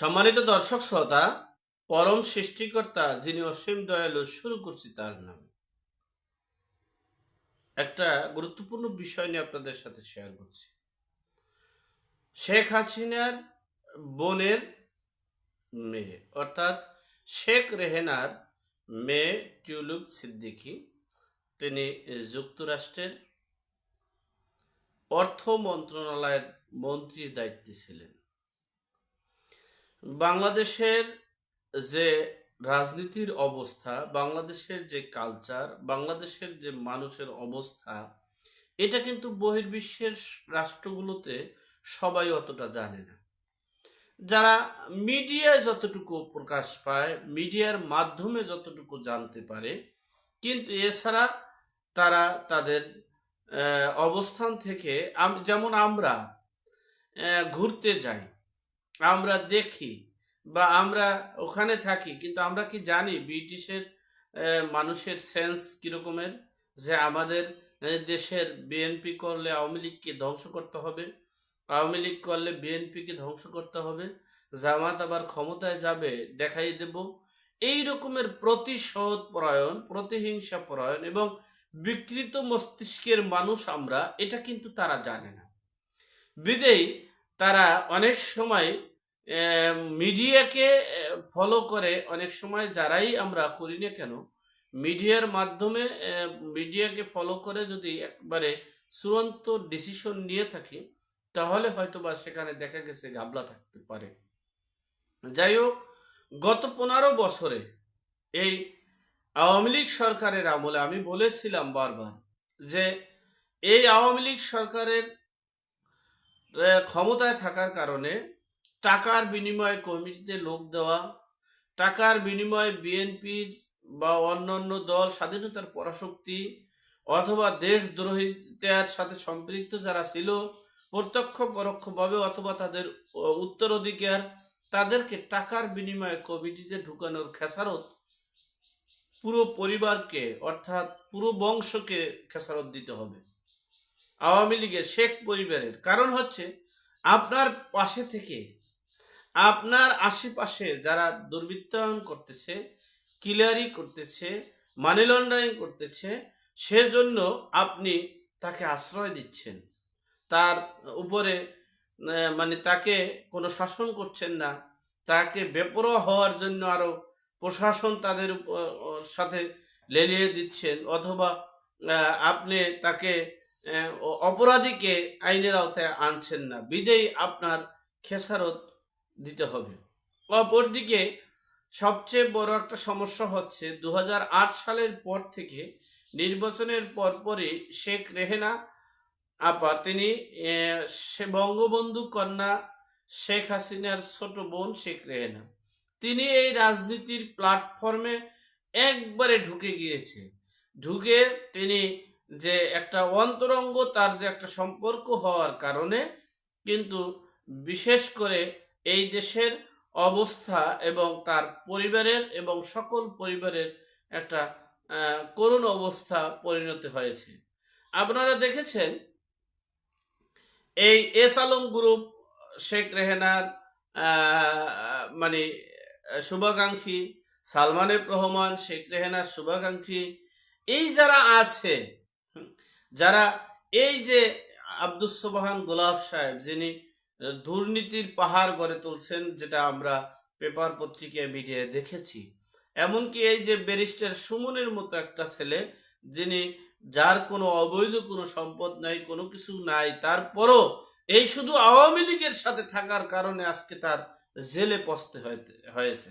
সম্মানিত দর্শক শ্রোতা, পরম সৃষ্টিকর্তা যিনি অসীম দয়ালু শুরু করছি তার নামে। একটা গুরুত্বপূর্ণ বিষয় নিয়ে আপনাদের সাথে শেয়ার করছি। শেখ হাসিনার বোনের মেয়ে, অর্থাৎ শেখ রেহেনার মেয়ে টিউলুপ সিদ্দিকী, তিনি যুক্তরাষ্ট্রের অর্থ মন্ত্রণালয়ের মন্ত্রীর দায়িত্বে ছিলেন। বাংলাদেশের যে রাজনীতির অবস্থা, বাংলাদেশের যে কালচার বাংলাদেশের যে মানুষের অবস্থা, এটা কিন্তু বহির্বিশ্বের রাষ্ট্রগুলোতে সবাই অতটা জানে না। যারা মিডিয়ায় যতটুকু প্রকাশ পায় মিডিয়ার মাধ্যমে যতটুকু জানতে পারে, কিন্তু এছাড়া তারা তাদের অবস্থান থেকে যেমন আমরা ঘুরতে যাই আমরা দেখি বা আমরা ওখানে থাকি, কিন্তু আমরা কি জানি ব্রিটিশের মানুষের সেন্স কীরকমের? যে আমাদের দেশের বিএনপি করলে আওয়ামী লীগকে ধ্বংস করতে হবে, আওয়ামী লীগ করলে বিএনপিকে ধ্বংস করতে হবে, জামাত আবার ক্ষমতায় যাবে দেখাই দেব। এই রকমের প্রতিশোধ পরায়ণ, প্রতিহিংসা পরায়ণ এবং বিকৃত মস্তিষ্কের মানুষ আমরা, এটা কিন্তু তারা জানে না। বিদেই তারা অনেক সময় মিডিয়াকে ফলো করে অনেক সময় যারাই আমরা করি না কেন, মিডিয়ার মাধ্যমে মিডিয়াকে ফলো করে যদি একবারে চূড়ান্ত ডিসিশন নিয়ে থাকি, তাহলে হয়তো বা সেখানে দেখা গেছে গাবলা থাকতে পারে। যাই হোক, গত পনেরো বছরে এই আওয়ামী লীগ সরকারের আমলে আমি বলেছিলাম বারবার যে এই আওয়ামী লীগ সরকারের ক্ষমতায় থাকার কারণে টাকার বিনিময়ে কমিটিতে লোক দেওয়া, টাকার বিনিময়ে বিএনপির বা অন্যান্য দল স্বাধীনতার পরাশক্তি অথবা দেশদ্রোহিতার সাথে সম্পৃক্ত যারা ছিল, প্রত্যক্ষ পরোক্ষভাবে অথবা তাদের উত্তরাধিকার, তাদেরকে টাকার বিনিময়ে কমিটিতে ঢুকানোর খেসারত পুরো পরিবারকে অর্থাৎ পুরো বংশকে খেসারত দিতে হবে। আওয়ামী লীগের শেখ পরিবারের কারণ হচ্ছে, আপনার পাশে থেকে আপনার আশেপাশে যারা দুর্বৃত্তায়ন করতেছে, কিলারি করতেছে মানি লন্ডারিং করতেছে, সেজন্য আপনি তাকে আশ্রয় দিচ্ছেন। তার উপরে মানে তাকে কোনো শাসন করছেন না, তাকে বেপরোয়া হওয়ার জন্য আরও প্রশাসন তাদের সাথে লেলিয়ে দিচ্ছেন, অথবা আপনি তাকে অপরাধীকে আইনের আওতায় আনছেন না। বিদেই আপনার খেসারত দিতে হবে। অপরদিকে সবচেয়ে বড় একটা সমস্যা হচ্ছে দু হাজার আট সালের পর থেকে নির্বাচনের পরপরই শেখ রেহেনা আপা, তিনি সে বঙ্গবন্ধু কন্যা শেখ হাসিনার ছোট বোন শেখ রেহেনা, তিনি এই রাজনীতির প্ল্যাটফর্মে একবারে ঢুকে গিয়েছে। ঢুকে তিনি যে একটা অন্তরঙ্গ, তার যে একটা সম্পর্ক হওয়ার কারণে, কিন্তু বিশেষ করে এই দেশের অবস্থা এবং তার পরিবারের এবং সকল পরিবারের একটা করুণ অবস্থা পরিণত হয়েছে। আপনারা দেখেছেন, এই এস আলম গ্রুপ, শেখ রেহেনার মানে শুভাকাঙ্ক্ষী সালমানের রহমান, শেখ রেহেনার শুভাকাঙ্ক্ষী, এই যারা আছে যারা এই যে আব্দুস সোবাহান গোলাপ সাহেব, যিনি দুর্নীতির পাহাড় গড়ে তুলছেন, যেটা আমরা পেপার পত্রিকায়, মিডিয়ায় দেখেছি। এমনকি এই যে ব্যারিস্টার সুমনের মতো একটা ছেলে, যিনি যার কোনো অবৈধ কোনো সম্পদ নাই, কোনো কিছু নাই, তারপরও এই শুধু আওয়ামী লীগের সাথে থাকার কারণে আজকে তার জেলে হইতে- হয়েছে।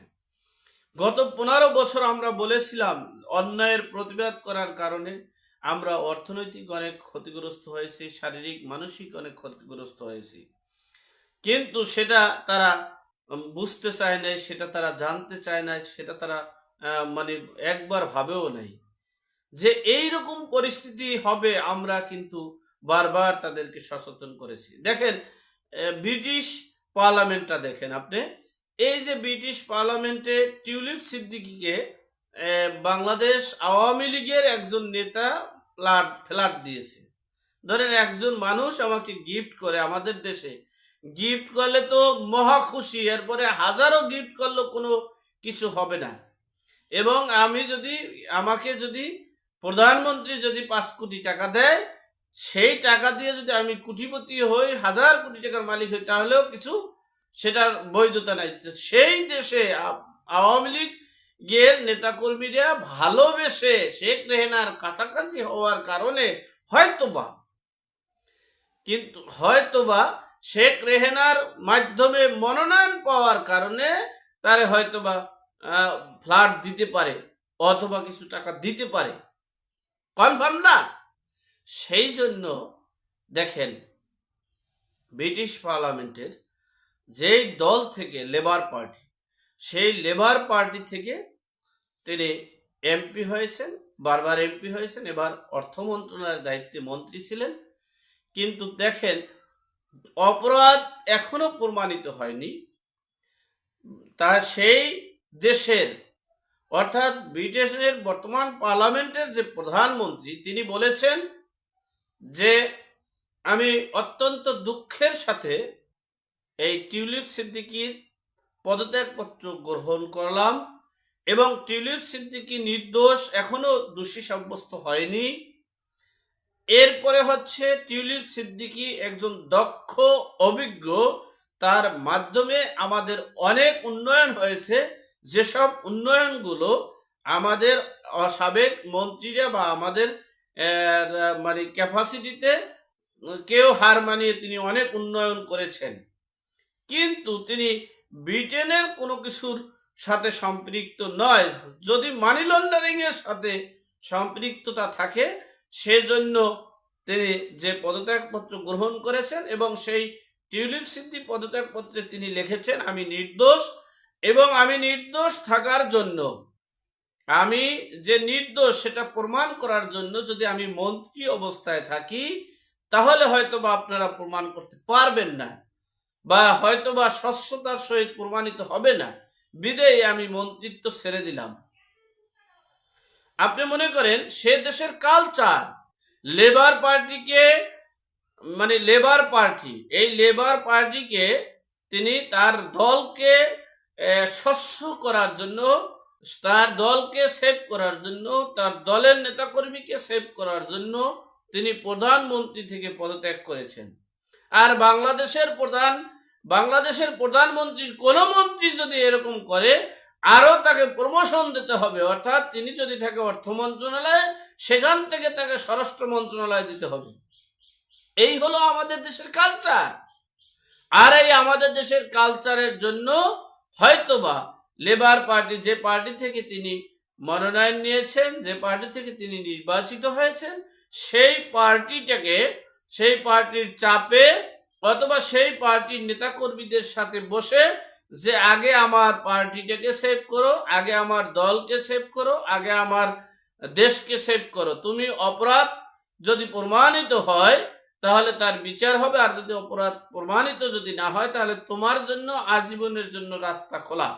গত পনেরো বছর আমরা বলেছিলাম, অন্যায়ের প্রতিবাদ করার কারণে আমরা অর্থনৈতিক অনেক ক্ষতিগ্রস্ত হয়েছি, শারীরিক, মানসিক অনেক ক্ষতিগ্রস্ত হয়েছি। কিন্তু সেটা তারা বুঝতে চায় নাই, সেটা তারা জানতে চায় না সেটা তারা মানে একবার ভাবেও নাই। যে এই রকম পরিস্থিতি হবে, আমরা কিন্তু বারবার তাদেরকে সচেতন করেছি। দেখেন ব্রিটিশ পার্লামেন্টটা দেখেন আপনি। এই যে ব্রিটিশ পার্লামেন্টে টিউলিপ সিদ্দিকিকে বাংলাদেশ আওয়ামী লীগের একজন নেতা ফ্ল্যাট ফ্ল্যাট দিয়েছে। ধরেন একজন মানুষ আমাকে গিফট করে আমাদের দেশে গিফট করলে তো মহা খুশি, এরপরে হাজারো গিফট করলেও কোনো কিছু হবে না। এবং আমি যদি, আমাকে যদি প্রধানমন্ত্রী যদি পাঁচ কোটি টাকা দেয়, সেই টাকা দিয়ে যদি আমি কোটিপতি হই, হাজার কোটি টাকার মালিক হই, তাহলেও কিছু সেটার বৈধতা নাই। সেই দেশে আওয়ামী লীগ এর নেতাকর্মীরা ভালোবেসে শেখ রেহেনার কাছাকাছি হওয়ার কারণে হয়তোবা, কিন্তু হয়তোবা শেখ রেহেনার মাধ্যমে মনোনয়ন পাওয়ার কারণে তারে হয়তোবা ফ্ল্যাট দিতে পারে অথবা কিছু টাকা দিতে পারে। কনফার্ম না? সেই জন্য দেখেন, ব্রিটিশ পার্লামেন্টের যেই দল থেকে লেবার পার্টি, সেই লেবার পার্টি থেকে তিনি এমপি হয়েছেন, বারবার এমপি হয়েছেন, এবার অর্থ মন্ত্রণালয়ের দায়িত্বে মন্ত্রী ছিলেন। কিন্তু দেখেন অপরাধ এখনও প্রমাণিত হয়নি। তা সেই দেশের, অর্থাৎ ব্রিটেনের বর্তমান পার্লামেন্টের যে প্রধানমন্ত্রী, তিনি বলেছেন যে, আমি অত্যন্ত দুঃখের সাথে এই টিউলিপ সিদ্দিকির পদত্যাগপত্র গ্রহণ করলাম এবং টিউলিপ সিদ্দিকি নির্দোষ এখনও দোষী সাব্যস্ত হয়নি। এরপরে হচ্ছে টিউলিপ সিদ্দিকি একজন দক্ষ, অভিজ্ঞ। তার মাধ্যমে আমাদের অনেক উন্নয়ন হয়েছে। যেসব উন্নয়নগুলো আমাদের সাবেক মন্ত্রীরা বা আমাদের মানে ক্যাপাসিটিতে কেউ হার মানিয়ে তিনি অনেক উন্নয়ন করেছেন। কিন্তু তিনি ব্রিটেনের কোনো কিছুর সাথে সম্পৃক্ত নয়। যদি মানি লন্ডারিং এর সাথে সম্পৃক্ততা থাকে সেজন্য তিনি যে পদত্যাগপত্র গ্রহণ করেছেন এবং সেই টিউলিপ সিদ্ধি পদত্যাগপত্রে তিনি লিখেছেন, আমি নির্দোষ এবং আমি নির্দোষ থাকার জন্য। আমি যে নির্দোষ সেটা প্রমাণ করার জন্য যদি আমি মন্ত্রী অবস্থায় থাকি, তাহলে হয়তো বা আপনারা প্রমাণ করতে পারবেন না বা হয়তো বা স্বচ্ছতার সহিত প্রমাণিত হবে না। বিদেয় আমি মন্ত্রিত্ব ছেড়ে দিলাম। আপনি মনে করেন সে দেশের কালচার লেবার পার্টিকে মানে লেবার পার্টি এই লেবার পার্টিকে তিনি তার দলকে স্বচ্ছ করার জন্য, তার দলকে সেভ করার জন্য, তার দলের নেতাকর্মীকে সেভ করার জন্য তিনি প্রধানমন্ত্রী থেকে পদত্যাগ করেছেন। আর বাংলাদেশের প্রধান, বাংলাদেশের প্রধানমন্ত্রীর কোন মন্ত্রী যদি এরকম করে আরও তাকে প্রমোশন দিতে হবে। অর্থাৎ তিনি যদি থাকে অর্থ মন্ত্রণালয়ে, সেখান থেকে তাকে স্বরাষ্ট্র মন্ত্রণালয় দিতে হবে। এই হলো আমাদের দেশের কালচার আর এই আমাদের দেশের কালচারের জন্য হয়তোবা লেবার পার্টি যে পার্টি থেকে তিনি মনোনয়ন নিয়েছেন, যে পার্টি থেকে তিনি নির্বাচিত হয়েছেন, সেই পার্টিটাকে সেই পার্টির চাপে অথবা সেই পার্টির নেতাকর্মীদের সাথে বসে যে আগে আমার পার্টিটাকে সেভ করো, আগে আমার দলকে সেভ করো, আগে আমার দেশকে সেভ করো। তুমি অপরাধ যদি প্রমাণিত হয়, তাহলে তার বিচার হবে, আর যদি অপরাধ প্রমাণিত যদি না হয়, তাহলে তোমার জন্য আজীবনের জন্য রাস্তা খোলা।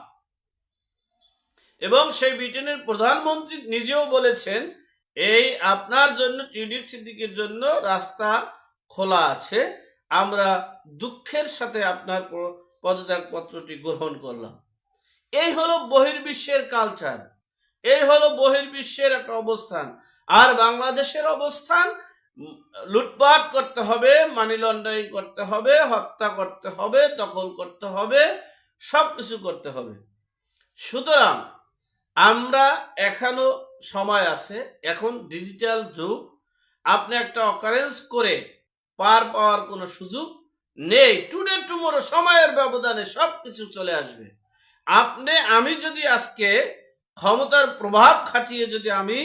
এবং সেই ব্রিটেনের প্রধানমন্ত্রী নিজেও বলেছেন, এই আপনার জন্য টিউলিপ সিদ্দিকের জন্য রাস্তা খোলা আছে। আমরা দুঃখের সাথে আপনার পদত্যাগপত্রটি গ্রহণ করলাম। এই হলো বহির্বিশ্বের কালচার এই হলো বহির্বিশ্বের একটা অবস্থান। আর বাংলাদেশের অবস্থান, লুটপাট করতে হবে মানি লন্ডারিং করতে হবে, হত্যা করতে হবে, দখল করতে হবে সব কিছু করতে হবে। সুতরাং আমরা এখনও সময় আছে, এখন ডিজিটাল যুগ। আপনি একটা অকারেন্স করে পার পাওয়ার কোনো সুযোগ নেই। টুডে টুমোরো সময়ের ব্যবধানে সব কিছু চলে আসবে। আপনি, আমি যদি আজকে ক্ষমতার প্রভাব খাটিয়ে যদি আমি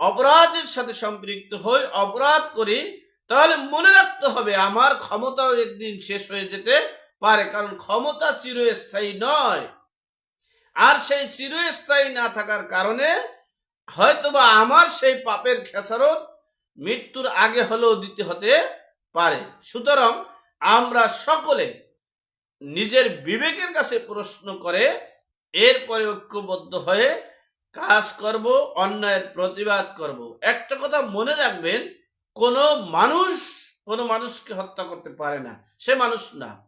অপরাধের সাথে সম্পৃক্ত হই, অপরাধ করি, তাহলে মনে রাখতে হবে আমার ক্ষমতাও একদিন শেষ হয়ে যেতে পারে, কারণ ক্ষমতা চিরস্থায়ী নয়। আর সেই চিরস্থায়ী না থাকার কারণে হয়তোবা আমার সেই পাপের খেসারত মৃত্যুর আগে হলেও দিতে হতে পারে। সুতরাং আমরা সকলে নিজের বিবেকের কাছে প্রশ্ন করে এরপরে ঐক্যবদ্ধ হয়ে কাজ করব, অন্যায়ের প্রতিবাদ করব। একটা কথা মনে রাখবেন, কোনো মানুষ কোনো মানুষকে হত্যা করতে পারে না। সে মানুষ না।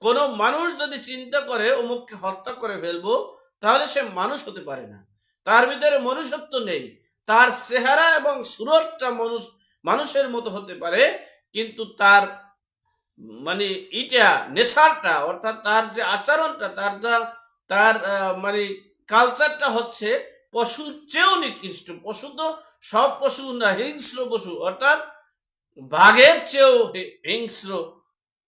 কোনো মানুষ যদি চিন্তা করে অমুককে হত্যা করে ফেলব, তাহলে সে মানুষ হতে পারে না। তার ভিতরে মনুষ্যত্ব নেই। তার চেহারা এবং সুরতটা মানুষ, মানুষের মতো হতে পারে, কিন্তু তার মানে ইটা নেশারটা অর্থাৎ তার যে আচরণটা, তার তার মানে কালচারটা হচ্ছে পশুর চেয়েও নিকৃষ্ট। পশু তো সব পশু না, হিংস্র পশু, অর্থাৎ বাঘের চেয়েও হিংস্র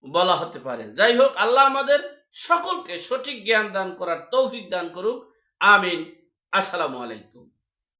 বলা হতে পারে। যাই হোক, আল্লাহ আমাদের সকলকে সঠিক জ্ঞান দান করার তৌফিক দান করুক। আমিন। আসসালামু আলাইকুম।